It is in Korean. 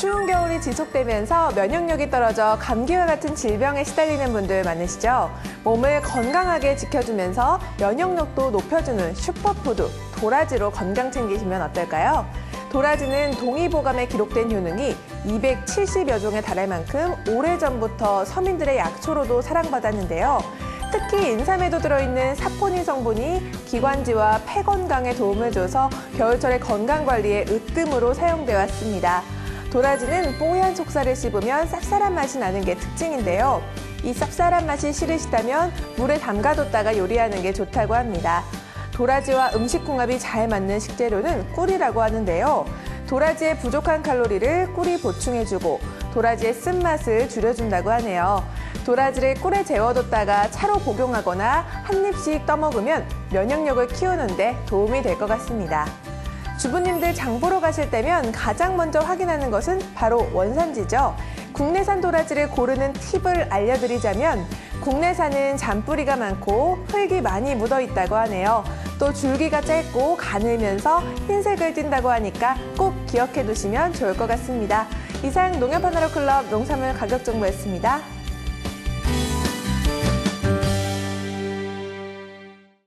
추운 겨울이 지속되면서 면역력이 떨어져 감기와 같은 질병에 시달리는 분들 많으시죠? 몸을 건강하게 지켜주면서 면역력도 높여주는 슈퍼푸드 도라지로 건강 챙기시면 어떨까요? 도라지는 동의보감에 기록된 효능이 270여 종에 달할 만큼 오래전부터 서민들의 약초로도 사랑받았는데요. 특히 인삼에도 들어있는 사포닌 성분이 기관지와 폐 건강에 도움을 줘서 겨울철의 건강 관리에 으뜸으로 사용되어 왔습니다. 도라지는 뽀얀 속살을 씹으면 쌉쌀한 맛이 나는 게 특징인데요. 이 쌉쌀한 맛이 싫으시다면 물에 담가뒀다가 요리하는 게 좋다고 합니다. 도라지와 음식 궁합이 잘 맞는 식재료는 꿀이라고 하는데요. 도라지의 부족한 칼로리를 꿀이 보충해주고 도라지의 쓴맛을 줄여준다고 하네요. 도라지를 꿀에 재워뒀다가 차로 복용하거나 한 입씩 떠먹으면 면역력을 키우는데 도움이 될 것 같습니다. 주부님들 장 보러 가실 때면 가장 먼저 확인하는 것은 바로 원산지죠. 국내산 도라지를 고르는 팁을 알려드리자면 국내산은 잔뿌리가 많고 흙이 많이 묻어 있다고 하네요. 또 줄기가 짧고 가늘면서 흰색을 띈다고 하니까 꼭 기억해 두시면 좋을 것 같습니다. 이상 농협 하나로 클럽 농산물 가격 정보였습니다.